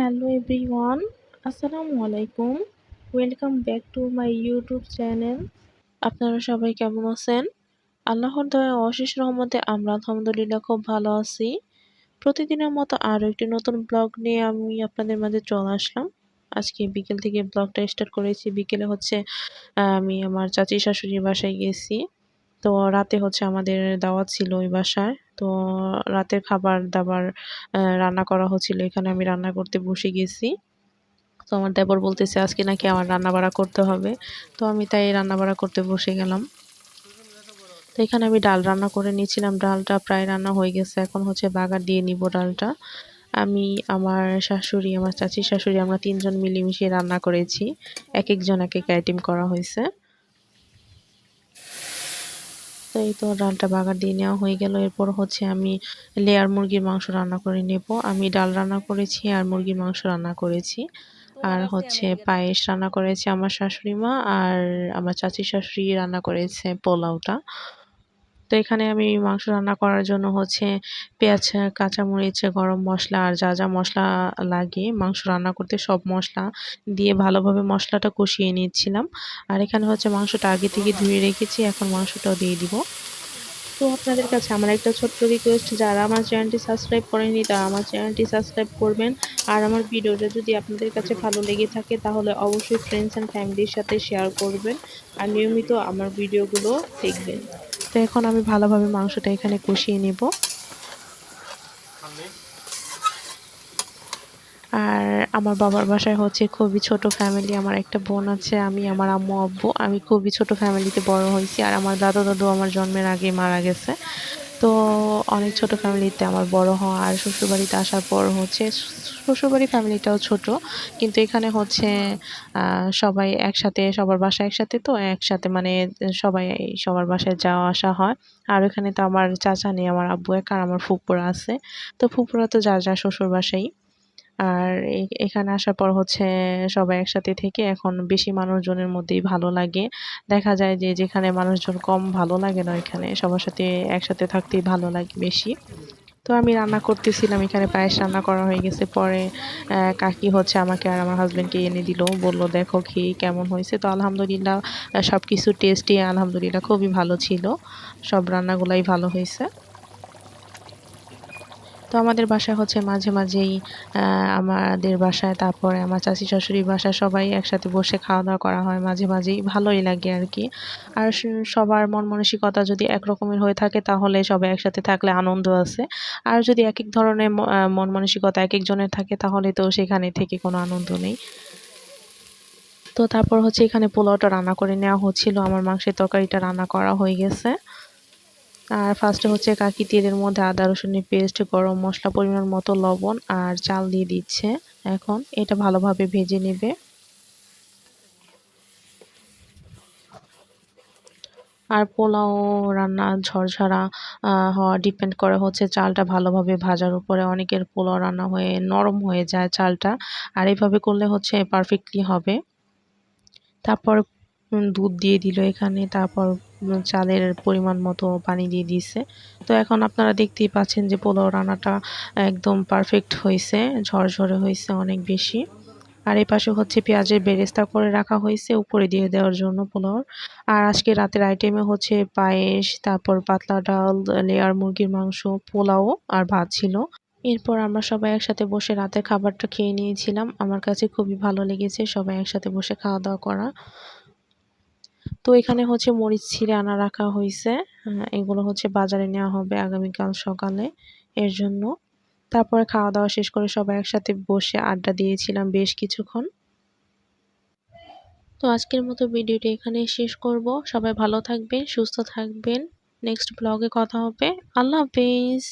Hello everyone, আসসালামু আলাইকুম। Welcome back to my YouTube channel আপনারা সবাই কেমন আছেন? আল্লাহর দয়া অশেষ রহমতে আমরা আলহামদুলিল্লাহ খুব ভালো আছি। প্রতিদিনের মতো আরও একটি নতুন ব্লগ নিয়ে আমি আপনাদের মাঝে চলে আসলাম। আজকে বিকেল থেকে ব্লগটা স্টার্ট করেছি। বিকেলে হচ্ছে আমি আমার চাচি শাশুড়ির বাসায় গেছি। তো রাতে হচ্ছে আমাদের দাওয়াত ছিল ওই বাসায়। তো রাতের খাবার দাবার রান্না করা হচ্ছিল। এখানে আমি রান্না করতে বসে গেছি। তো আমার দেবর বলতেছে, আজকে নাকি আমার রান্না বাড়া করতে হবে। তো আমি তাই রান্না বাড়া করতে বসে গেলাম। তো এখানে আমি ডাল রান্না করে নিয়েছিলাম। ডালটা প্রায় রান্না হয়ে গেছে। এখন হচ্ছে বাগার দিয়ে নিব ডালটা। আমি, আমার শাশুড়ি, আমার চাচির শাশুড়ি, আমরা তিনজন মিলেমিশে রান্না করেছি। এক একজন এক এক আইটেম করা হয়েছে। এই তো ডালটা বাগার দিয়ে নেওয়া হয়ে গেল। এরপর হচ্ছে আমি লেয়ার মুরগির মাংস রান্না করে নেব। আমি ডাল রান্না করেছি আর মুরগির মাংস রান্না করেছি। আর হচ্ছে পায়েস রান্না করেছে আমার শাশুড়ি মা আর আমার চাচির শাশুড়ি রান্না করেছে পোলাওটা। তো এখানে আমি মাংস রান্না করার জন্য হচ্ছে পেঁয়াজ, কাঁচামরিচ, গরম মশলা আর যা যা মশলা লাগে মাংস রান্না করতে সব মশলা দিয়ে ভালোভাবে মশলাটা কষিয়ে নিচ্ছিলাম। আর এখানে হচ্ছে মাংসটা আগে থেকে ধুয়ে রেখেছি, এখন মাংসটাও দিয়ে দিব। তো আপনাদের কাছে আমার একটা ছোট্ট রিকোয়েস্ট যারা আমার চ্যানেলটি সাবস্ক্রাইব করেনি তারা আমার চ্যানেলটি সাবস্ক্রাইব করবেন। আর আমার ভিডিওটা যদি আপনাদের কাছে ভালো লেগে থাকে তাহলে অবশ্যই ফ্রেন্ডস অ্যান্ড ফ্যামিলির সাথে শেয়ার করবেন। আর নিয়মিত আমার ভিডিওগুলো দেখবেন। তো এখন আমি ভালোভাবে মাংসটা এখানে কষিয়ে নেব। আর আমার বাবার বাসায় হচ্ছে খুবই ছোট ফ্যামিলি আমার একটা বোন আছে, আমি, আমার আম্মু, আব্বু। আমি খুবই ছোট ফ্যামিলিতে বড় হয়েছি, আর আমার দাদা দাদু আমার জন্মের আগে মারা গেছে। তো অনেক ছোট ফ্যামিলিতে আমার বড় হওয়া আর শ্বশুরবাড়িতে আসার পর হচ্ছে শ্বশুরবাড়ি ফ্যামিলিটাও ছোট। কিন্তু এখানে হচ্ছে সবাই একসাথে, সবার বাসা একসাথে তো, একসাথে মানে সবাই সবার বাসায় যাওয়া আসা হয়। আর এখানে তো আমার চাচা নেই, আমার আব্বু এক আর আমার ফুপুরা আছে। তো ফুপুরা তো যা যা শ্বশুর বাসাই আর এখানে আসার পর হচ্ছে সবাই একসাথে থেকে এখন বেশি মানুষজনের মধ্যেই ভালো লাগে। দেখা যায় যে যেখানে মানুষজন কম ভালো লাগে না এখানে সবার সাথে একসাথে থাকতেই ভালো লাগে বেশি। তো আমি রান্না করতেছিলাম, এখানে পায়েস রান্না করা হয়ে গেছে। পরে কাকি হচ্ছে আমাকে আর আমার হাজব্যান্ডকে এনে দিল। বলল, দেখো খেয়ে কেমন হয়েছে? তো আলহামদুলিল্লাহ সব কিছু টেস্টই আলহামদুলিল্লাহ খুবই ভালো ছিল। সব রান্নাগুলাই ভালো হয়েছে। তো আমাদের বাসায় হচ্ছে মাঝে মাঝেই আমাদের বাসায়, তারপরে আমার চাচি শাশুড়ির বাসায় সবাই একসাথে বসে খাওয়া দাওয়া করা হয় মাঝে মাঝেই, ভালোই লাগে আর কি। আর সবার মন মানসিকতা যদি একরকমের হয়ে থাকে তাহলে সবাই একসাথে থাকলে আনন্দ আছে। আর যদি এক এক ধরনের মন মানসিকতা এক একজনের থাকে তাহলে তো সেখানে থেকে কোনো আনন্দ নেই। তো তারপর হচ্ছে এখানে পোলাওটা রান্না করে নেওয়া হচ্ছিল, আমার মাংসের তরকারিটা রান্না করা হয়ে গেছে। আর ফার্স্টে হচ্ছে কাকি তেলের মধ্যে আদা রসুনের পেস্ট গরম মশলা, পরিমাণ মতো লবণ আর চাল দিয়ে দিচ্ছে। এখন এটা ভালোভাবে ভেজে নেবে। আর পোলাও রান্না ঝরঝরা হওয়া ডিপেন্ড করে হচ্ছে চালটা ভালোভাবে ভাজার উপরে। অনেকের পোলাও রান্না হয়ে নরম হয়ে যায় চালটা, আর এইভাবে করলে হচ্ছে পারফেক্টলি হবে। তারপর দুধ দিয়ে দিল এখানে। তারপর চালের পরিমাণ মতো পানি দিয়ে দিছে তো এখন আপনারা দেখতেই পাচ্ছেন যে পোলাও রান্নাটা একদম পারফেক্ট হয়েছে, ঝরঝরে হয়েছে অনেক বেশি। আর এই পাশে হচ্ছে পেঁয়াজের বেরেস্তা করে রাখা হয়েছে উপরে দিয়ে দেওয়ার জন্য পোলাওর। আর আজকে রাতের আইটেমে হচ্ছে পায়েস, তারপর পাতলা ডাল, লেয়ার মুরগির মাংস, পোলাও আর ভাত ছিল। এরপর আমরা সবাই একসাথে বসে রাতের খাবারটা খেয়ে নিয়েছিলাম। আমার কাছে খুবই ভালো লেগেছে সবাই একসাথে বসে খাওয়া দাওয়া করা। তো এখানে হচ্ছে মরিচ ছিঁড়ে আনা রাখা হয়েছে এগুলো হচ্ছে বাজারে নেওয়া হবে আগামীকাল সকালে এর জন্য। তারপরে খাওয়া দাওয়া শেষ করে সবাই একসাথে বসে আড্ডা দিয়েছিলাম বেশ কিছুক্ষণ। তো আজকের মতো ভিডিওটি এখানে শেষ করব। সবাই ভালো থাকবেন, সুস্থ থাকবেন। নেক্সট ব্লগে কথা হবে। আল্লাহ হাফিজ।